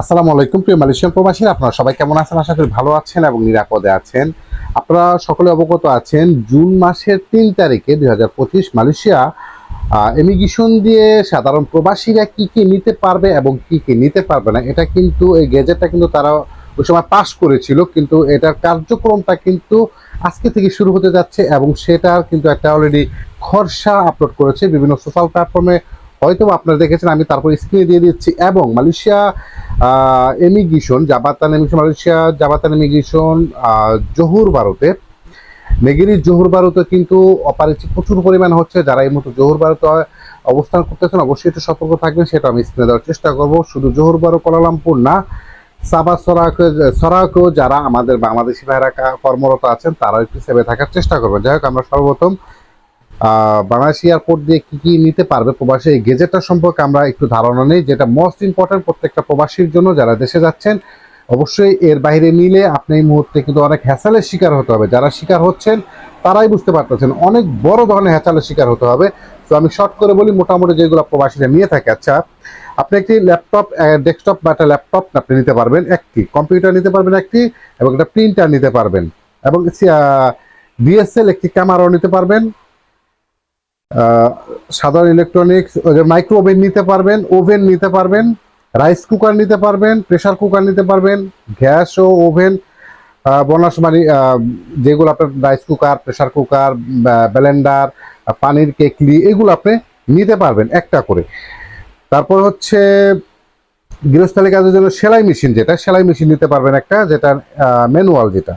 আসসালামু আলাইকুম, প্রিয় মালয়েশিয়ান প্রবাসীরা। আপনারা সবাই কেমন আছেন? আশা করি ভালো আছেন এবং নিরাপদে আছেন। আপনারা সকলে অবগত আছেন, জুন মাসের তিন তারিখে দুই হাজার পঁচিশ মালয়েশিয়া ইমিগ্রেশন দিয়ে সাধারণ প্রবাসীরা কি কি নিতে পারবে এবং কি কি নিতে পারবে না, এটা কিন্তু এই গেজেটটা কিন্তু তারা ওই সময় পাশ করেছিল, কিন্তু এটার কার্যক্রমটা কিন্তু আজকে থেকে শুরু হতে যাচ্ছে এবং সেটার কিন্তু একটা অলরেডি খরসা আপলোড করেছে। বিভিন্ন সোশ্যাল প্ল্যাটফর্মে হয়তো আপনারা দেখেছেন, আমি তারপর স্ক্রিনে দিয়ে দিচ্ছি। এবং Malaysia immigration Jabatan immigration Malaysia Jabatan immigration Johor ভারতে। নেগিরি জহুর ভারতে কিন্তু অপারেচি প্রচুর পরিমাণ হচ্ছে। যারা এই মুহূর্তে জহুর ভারতে অবস্থান করতেছেন, অবশ্যই একটু সতর্ক থাকবেন, সেটা আমি স্ক্রিনে দেওয়ার চেষ্টা করব। শুধু জহুর বারো কোলালামপুর না, সাবা, সরাকে, সরাকেও যারা আমাদের বাংলাদেশি ভাইরা কর্মরত আছেন তারা একটু সেবে থাকার চেষ্টা করবেন। যাই হোক, আমরা সর্বপ্রথম বাংলাদেশ এয়ারপোর্ট দিয়ে কি কি নিতে পারবে প্রবাসী? এই গেজেটটা সম্পর্কে আমরা একটু ধারণা নেই, যেটা মোস্ট ইম্পর্টেন্ট প্রত্যেকটা প্রবাসীর জন্য যারা দেশে যাচ্ছেন, অবশ্যই এর বাইরে নিলে আপনি এই মুহূর্তে কিন্তু অনেক হ্যাসালের শিকার হতে হবে। যারা শিকার হচ্ছেন, তারাই বুঝতে পারতেছেন, অনেক বড় ধরনের হ্যাসালের শিকার হতে হবে। তো আমি শর্ট করে বলি, মোটামুটি যেগুলো প্রবাসীরা নিয়ে থাকে। আচ্ছা আপনি একটি ল্যাপটপ ডেস্কটপ বা একটা ল্যাপটপ আপনি নিতে পারবেন, একটি কম্পিউটার নিতে পারবেন একটি, এবং একটা প্রিন্টার নিতে পারবেন, এবং ডিএসএল একটি ক্যামেরাও নিতে পারবেন। সাধারণ ইলেকট্রনিক্স মাইক্রো ওভেন নিতে পারবেন ওভেন নিতে পারবেন রাইস কুকার নিতে পারবেন প্রেশার কুকার নিতে পারবেন, গ্যাস ও ওভেন বোনাস মানে যেগুলো আপনার rice cooker pressure cooker blender পানির কেকলি এগুলো আপনি নিতে পারবেন একটা করে। তারপর হচ্ছে গৃহস্থালী কাজের জন্য সেলাই মেশিন যেটা, সেলাই মেশিন নিতে পারবেন একটা, যেটা ম্যানুয়াল যেটা।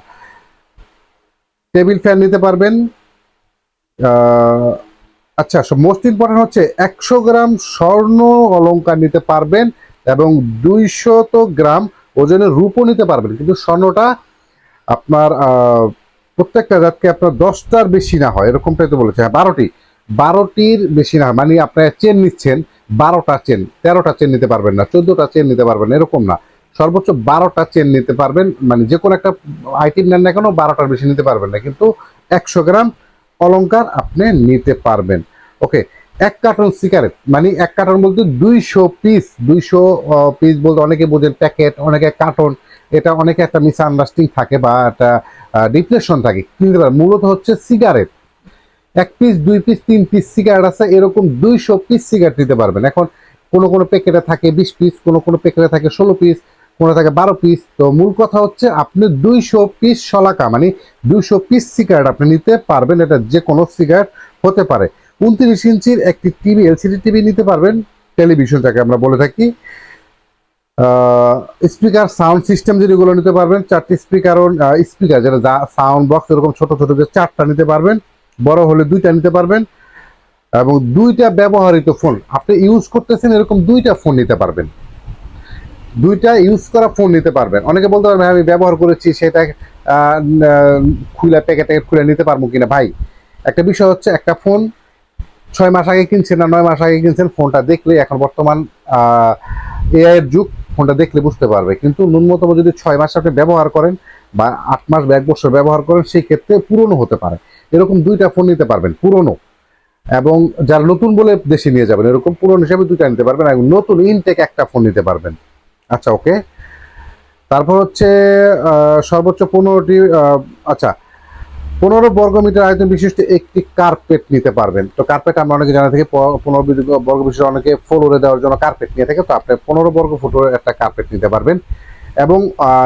টেবিল ফ্যান নিতে পারবেন আচ্ছা মোস্ট ইম্পর্টেন্ট হচ্ছে একশো গ্রাম স্বর্ণ অলঙ্কার নিতে পারবেন এবং দুইশত গ্রাম ওজনের রূপও নিতে পারবেন। কিন্তু স্বর্ণটা আপনার প্রত্যেকটা জাতকে আপনার দশটার বেশি না হয়, এরকমটাই তো বলেছে। হ্যাঁ বারোটি। বারোটির বেশি না হয়। মানে আপনার চেন নিচ্ছেন, বারোটা চেন তেরোটা চেন নিতে পারবেন না, চোদ্দোটা চেন নিতে পারবেন এরকম না। সর্বোচ্চ বারোটা চেন নিতে পারবেন মানে যে কোনো একটা আইটেম নেন না কেন, বারোটার বেশি নিতে পারবেন না। কিন্তু একশো গ্রাম অলংকার আপনি নিতে পারবেন। ওকে, এক কার্টন সিগারেট মানে এক কার্টন বলতে দুইশো পিস দুইশো পিস বলতে অনেকে বোঝেন প্যাকেট, অনেকে কার্টন, এটা অনেকে একটা মিসআন্ডারস্ট্যান্ডিং থাকে বা একটা ডিপ্রেশন থাকে। কিনতে পারে মূলত হচ্ছে সিগারেট। এক পিস দুই পিস তিন পিস সিগারেট আছে, এরকম দুইশো পিস সিগারেট দিতে পারবেন। এখন কোনো কোনো প্যাকেটে থাকে বিশ পিস কোনো কোনো প্যাকেটে থাকে ষোলো পিস কোনো থাকে বারো পিস তো মূল কথা হচ্ছে আপনি দুইশো পিস শলাকা মানে দুইশো পিস সিগারেট আপনি নিতে পারবেন, এটা যে কোনো সিগারেট হতে পারে। উনত্রিশ ইঞ্চির একটি টিভি এলসিডি টিভি নিতে পারবেন টেলিভিশন যাকে আমরা বলে থাকি। স্পিকার সাউন্ড সিস্টেম যেগুলো নিতে পারবেন, চারটি স্পিকার স্পিকার যেটা সাউন্ড বক্স এরকম ছোট ছোট যে চারটা নিতে পারবেন, বড় হলে দুইটা নিতে পারবেন, এবং দুইটা ব্যবহৃত ফোন আপনি ইউজ করতেছেন এরকম দুইটা ফোন নিতে পারবেন। দুইটা ইউজ করা ফোন নিতে পারবেন। অনেকে বলতে পারবেন "হ্যাঁ, আমি ব্যবহার করেছি সেটা খুলে প্যাকেট খুলে নিতে পারব কিনা? ভাই একটা বিষয় হচ্ছে একটা ফোন ছয় মাস আগে কিনছেন না নয় মাস আগে কিনছেন ফোনটা দেখলে এখন বর্তমান এআই এর যুগ ফোনটা দেখলে বুঝতে পারবে। কিন্তু ন্যূনতম যদি ছয় মাস আপনি ব্যবহার করেন বা আট মাস বা এক বছর ব্যবহার করেন সেই ক্ষেত্রে পুরনো হতে পারে। এরকম দুইটা ফোন নিতে পারবেন পুরনো। এবং যারা নতুন বলে দেশে নিয়ে যাবেন এরকম পুরনো হিসাবে দুইটা নিতে পারবেন এবং নতুন ইনটেক একটা ফোন নিতে পারবেন। আচ্ছা ওকে তারপর হচ্ছে সর্বোচ্চ পনেরোটি আচ্ছা পনেরো বর্গ মিটার আয়তন বিশিষ্ট একটি কার্পেট নিতে পারবেন। তো কার্পেট আমরা অনেকে জানা থেকে পনেরো বর্গ বিশিষ্ট অনেকে ফ্লোরে দেওয়ার জন্য কার্পেট নিয়ে থাকে, তো আপনি পনেরো বর্গ ফুটের একটা কার্পেট নিতে পারবেন। এবং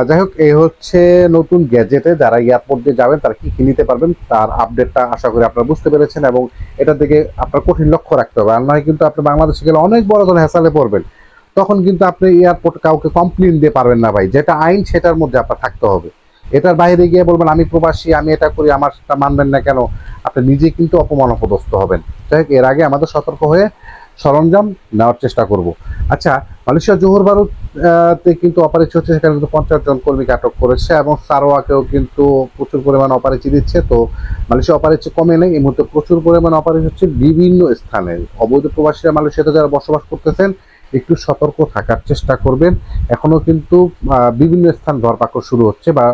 যাই হোক, এই হচ্ছে নতুন গ্যাজেটে যারা এয়ারপোর্ট দিয়ে যাবেন, তারা কি কি নিতে পারবেন, তার আপডেটটা আশা করি আপনারা বুঝতে পেরেছেন। এবং এটার দিকে আপনার কঠিন লক্ষ্য রাখতে হবে। আর নয় কিন্তু আপনি বাংলাদেশে গেলে অনেক বড় ধরনের হ্যাসালে পড়বেন। তখন কিন্তু আপনি এয়ারপোর্ট কাউকে কমপ্লেন দিয়ে পারবেন না ভাই। যেটা আইন, সেটার মধ্যে আপনার থাকতে হবে। এটার বাইরে গিয়ে বলবেন, আমি প্রবাসী, আমি এটা করি আমার সেটা মানবেন না কেন? আপনি নিজে কিন্তু অপমান অপদস্থ হবেন। যাই হোক, এর আগে আমাদের সতর্ক হয়ে সরঞ্জাম নেওয়ার চেষ্টা করব। আচ্ছা মালয়েশিয়া জোহর বারুদ কিন্তু অপারেচি হচ্ছে, সেখানে কিন্তু পঞ্চাশ জন কর্মীকে আটক করেছে এবং সারোয়াকেও কিন্তু প্রচুর পরিমাণ অপারেচি দিচ্ছে। তো মালয়েশিয়া অপারেচি কমে নেই এই মুহূর্তে প্রচুর পরিমাণ অপারেচি হচ্ছে বিভিন্ন স্থানে। অবৈধ প্রবাসীরা মালয়েশিয়াতে যারা বসবাস করতেছেন একটু সতর্ক থাকার চেষ্টা করবেন। এখনও কিন্তু বিভিন্ন স্থান ধরপাকড় শুরু হচ্ছে বা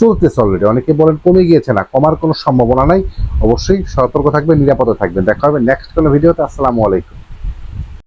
চলতেছে অলরেডি অনেকে বলেন কমে গিয়েছে না, কমার কোনো সম্ভাবনা নাই। অবশ্যই সতর্ক থাকবেন, নিরাপদে থাকবেন। দেখা হবে নেক্সট কোনো ভিডিওতে। আসসালামু আলাইকুম।